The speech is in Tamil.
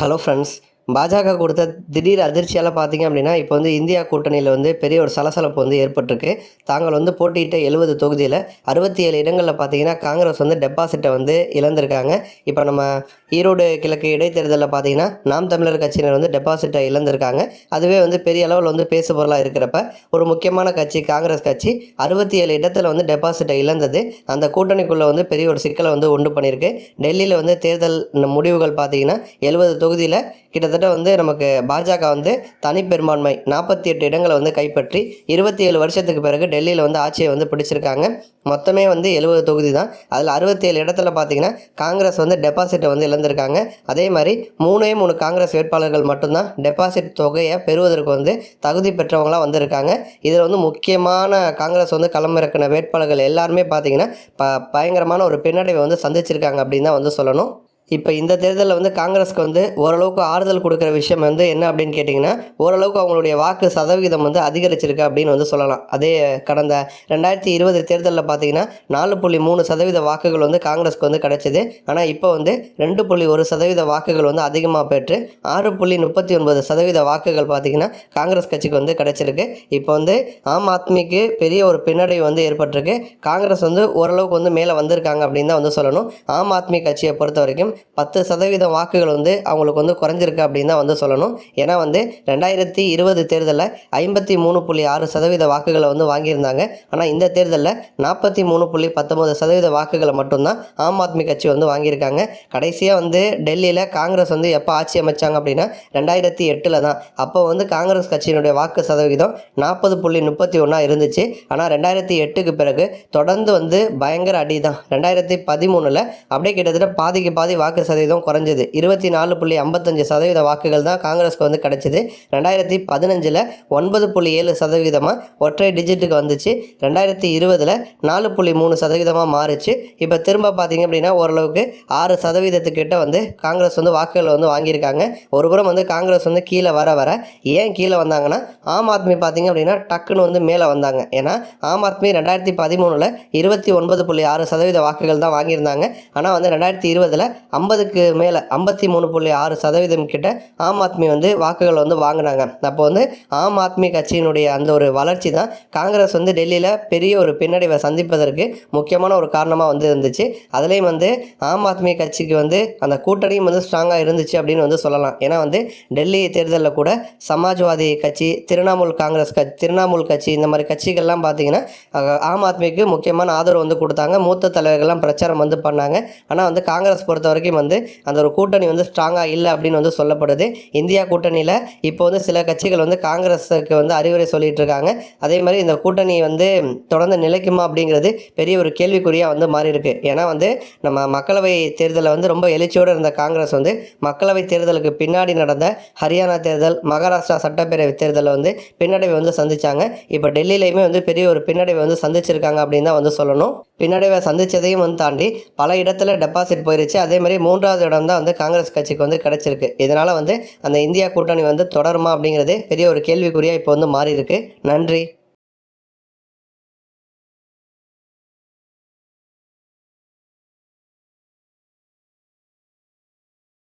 ஹலோ ஃப்ரெண்ட்ஸ் பாஜக கொடுத்த திடீர் அதிர்ச்சியால் பார்த்தீங்க அப்படின்னா இப்போ வந்து இந்தியா கூட்டணியில் வந்து பெரிய ஒரு சலசலப்பு வந்து ஏற்பட்டிருக்கு. தாங்கள் வந்து போட்டியிட்ட எழுபது தொகுதியில் அறுபத்தி ஏழு இடங்களில் பார்த்தீங்கன்னா காங்கிரஸ் வந்து டெபாசிட்டை வந்து இழந்திருக்காங்க. இப்போ நம்ம ஈரோடு கிழக்கு இடைத்தேர்தலில் பார்த்தீங்கன்னா நாம் தமிழர் கட்சியினர் வந்து டெபாசிட்டை இழந்திருக்காங்க. அதுவே வந்து பெரிய அளவில் வந்து பேசுபொருளாக இருக்கிறப்ப ஒரு முக்கியமான கட்சி காங்கிரஸ் கட்சி அறுபத்தி ஏழு இடத்துல வந்து டெபாசிட்டை இழந்தது. அந்த கூட்டணிக்குள்ளே வந்து பெரிய ஒரு சிக்கலை வந்து உண்டு பண்ணியிருக்கு. டெல்லியில் வந்து தேர்தல் முடிவுகள் பார்த்தீங்கன்னா எழுபது தொகுதியில் கிட்டத்தட்ட வந்து நமக்கு பாஜக வந்து தனிப்பெரும்பான்மை. நாற்பத்தி எட்டு இடங்களை வந்து கைப்பற்றி இருபத்தி ஏழு வருஷத்துக்கு பிறகு டெல்லியில் வந்து ஆட்சியை வந்து பிடிச்சிருக்காங்க. மொத்தமே வந்து எழுபது தொகுதி தான். அதில் அறுபத்தி ஏழு இடத்துல பார்த்தீங்கன்னா காங்கிரஸ் வந்து டெபாசிட்டை வந்து இழந்திருக்காங்க. அதே மாதிரி மூணே மூணு காங்கிரஸ் வேட்பாளர்கள் மட்டும்தான் டெபாசிட் தொகையை பெறுவதற்கு வந்து தகுதி பெற்றவங்களாம் வந்திருக்காங்க. இதில் வந்து முக்கியமான காங்கிரஸ் வந்து களமிறக்கின வேட்பாளர்கள் எல்லாருமே பார்த்தீங்கன்னா ப பயங்கரமான ஒரு பின்னடைவை வந்து சந்திச்சிருக்காங்க அப்படின்னு தான் வந்து சொல்லணும். இப்போ இந்த தேர்தலில் வந்து காங்கிரஸ்க்கு வந்து ஓரளவுக்கு ஆறுதல் கொடுக்குற விஷயம் வந்து என்ன அப்படின்னு கேட்டிங்கன்னா ஓரளவுக்கு அவங்களுடைய வாக்கு சதவிகிதம் வந்து அதிகரிச்சிருக்கு அப்படின்னு வந்து சொல்லலாம். அதே கடந்த ரெண்டாயிரத்தி இருபது தேர்தலில் பார்த்தீங்கன்னா நாலு புள்ளி மூணு சதவீத வாக்குகள் வந்து காங்கிரஸ்க்கு வந்து கிடைச்சிது. ஆனால் இப்போ வந்து ரெண்டு புள்ளி ஒரு சதவீத வாக்குகள் வந்து அதிகமாக பெற்று ஆறு புள்ளி முப்பத்தி ஒன்பது சதவீத வாக்குகள் பார்த்தீங்கன்னா காங்கிரஸ் கட்சிக்கு வந்து கிடைச்சிருக்கு. இப்போ வந்து ஆம் ஆத்மிக்கு பெரிய ஒரு பின்னடைவு வந்து ஏற்பட்டிருக்கு. காங்கிரஸ் வந்து ஓரளவுக்கு வந்து மேலே வந்திருக்காங்க அப்படின்னு தான் வந்து சொல்லணும். ஆம் ஆத்மி கட்சியை பொறுத்த வரைக்கும் பத்து சதவீதம் வாக்குகள் வந்து அவங்களுக்கு வந்து குறைஞ்சிருக்கு அப்படின்னு தான் வந்து சொல்லணும். ஏன்னா வந்து ரெண்டாயிரத்தி இருபது தேர்தலில் ஐம்பத்தி மூணு புள்ளி ஆறு சதவீத வாக்குகளை வந்து வாங்கியிருந்தாங்க. ஆனால் இந்த தேர்தலில் நாற்பத்தி மூணு புள்ளி பத்தொம்பது சதவீத வாக்குகளை மட்டும்தான் ஆம் ஆத்மி கட்சி வந்து வாங்கியிருக்காங்க. கடைசியாக வந்து டெல்லியில் காங்கிரஸ் வந்து எப்போ ஆட்சி அமைச்சாங்க அப்படின்னா ரெண்டாயிரத்தி எட்டில் தான். அப்போ வந்து காங்கிரஸ் கட்சியினுடைய வாக்கு சதவீதம் நாற்பது புள்ளி முப்பத்தி ஒன்றா இருந்துச்சு. ஆனால் ரெண்டாயிரத்தி எட்டுக்கு பிறகு தொடர்ந்து வந்து பயங்கர அடி தான் ரெண்டாயிரத்தி பதிமூணில் அப்படியே கிட்டத்தட்ட பாதிக்கு பாதி வாக்கு சதவீதம் குறைஞ்சது. இருபத்தி நாலு புள்ளி ஐம்பத்தஞ்சு சதவீத வாக்குகள் தான் காங்கிரஸ்க்கு வந்து கிடைச்சிது. ரெண்டாயிரத்தி பதினஞ்சில் ஒன்பது புள்ளி ஏழு சதவீதமாக ஒற்றை டிஜிட்டுக்கு வந்துச்சு. ரெண்டாயிரத்தி இருபதில் நாலு புள்ளி மூணு சதவீதமாக மாறுச்சு. இப்போ திரும்ப பார்த்தீங்க அப்படின்னா ஓரளவுக்கு ஆறு சதவீதத்துக்கிட்ட வந்து காங்கிரஸ் வந்து வாக்குகள் வந்து வாங்கியிருக்காங்க. ஒரு புறம் வந்து காங்கிரஸ் வந்து கீழே வர வர ஏன் கீழே வந்தாங்கன்னா ஆம் ஆத்மி பார்த்தீங்க அப்படின்னா டக்குன்னு வந்து மேலே வந்தாங்க. ஏன்னா ஆம் ஆத்மி ரெண்டாயிரத்தி பதிமூணில் இருபத்தி ஒன்பது புள்ளி ஆறு சதவீத வாக்குகள் தான் வாங்கியிருந்தாங்க. ஆனால் வந்து ரெண்டாயிரத்தி இருபதில் ஐம்பதுக்கு மேலே ஐம்பத்தி மூணு புள்ளி ஆறு சதவீதம் கிட்ட ஆம் ஆத்மி வந்து வாக்குகள் வந்து வாங்கினாங்க. அப்போ வந்து ஆம் ஆத்மி கட்சியினுடைய அந்த ஒரு வளர்ச்சி தான் காங்கிரஸ் வந்து டெல்லியில் பெரிய ஒரு பின்னடைவை சந்திப்பதற்கு முக்கியமான ஒரு காரணமாக வந்து இருந்துச்சு. அதுலேயும் வந்து ஆம் ஆத்மி கட்சிக்கு வந்து அந்த கூட்டணியும் வந்து ஸ்ட்ராங்காக இருந்துச்சு அப்படின்னு வந்து சொல்லலாம். ஏன்னா வந்து டெல்லி தேர்தலில் கூட சமாஜ்வாதி கட்சி திரிணாமுல் காங்கிரஸ் கட்சி திரிணாமுல் கட்சி இந்த மாதிரி கட்சிகள்லாம் பார்த்தீங்கன்னா ஆம் ஆத்மிக்கு முக்கியமான ஆதரவு வந்து கொடுத்தாங்க. மூத்த தலைவர்கள்லாம் பிரச்சாரம் வந்து பண்ணாங்க. ஆனால் வந்து காங்கிரஸ் பொறுத்த வரைக்கும் வந்து அந்த ஒரு கூட்டணி வந்து ஸ்ட்ராங்காக இல்லை அப்படின்னு வந்து சொல்லப்படுது. இந்தியா கூட்டணியில் இப்போ வந்து சில கட்சிகள் வந்து காங்கிரஸுக்கு வந்து அறிவுரை சொல்லிட்டு இருக்காங்க. அதே மாதிரி இந்த கூட்டணி வந்து தொடர்ந்து நிலைக்குமா அப்படிங்கிறது பெரிய ஒரு கேள்விக்குறியாக வந்து மாறி இருக்கு ஏன்னா வந்து நம்ம மக்களவை தேர்தலில் வந்து ரொம்ப எழுச்சியோடு இருந்த காங்கிரஸ் வந்து மக்களவை தேர்தலுக்கு பின்னாடி நடந்த ஹரியானா தேர்தல் மகாராஷ்டிரா சட்டப்பேரவை தேர்தலில் வந்து பின்னடைவை வந்து சந்திச்சாங்க. இப்போ டெல்லியிலையுமே வந்து பெரிய ஒரு பின்னடைவை வந்து சந்திச்சிருக்காங்க அப்படின்னு தான் வந்து சொல்லணும். பின்னாடி சந்தித்ததையும் வந்து தாண்டி பல இடத்துல டெபாசிட் போயிருச்சு. அதே மாதிரி மூன்றாவது இடம் தான் வந்து காங்கிரஸ் கட்சிக்கு வந்து கிடச்சிருக்கு. இதனால் வந்து அந்த இந்தியா கூட்டணி வந்து தொடருமா அப்படிங்கிறது பெரிய ஒரு கேள்விக்குறியாக இப்போ வந்து மாறி இருக்கு நன்றி.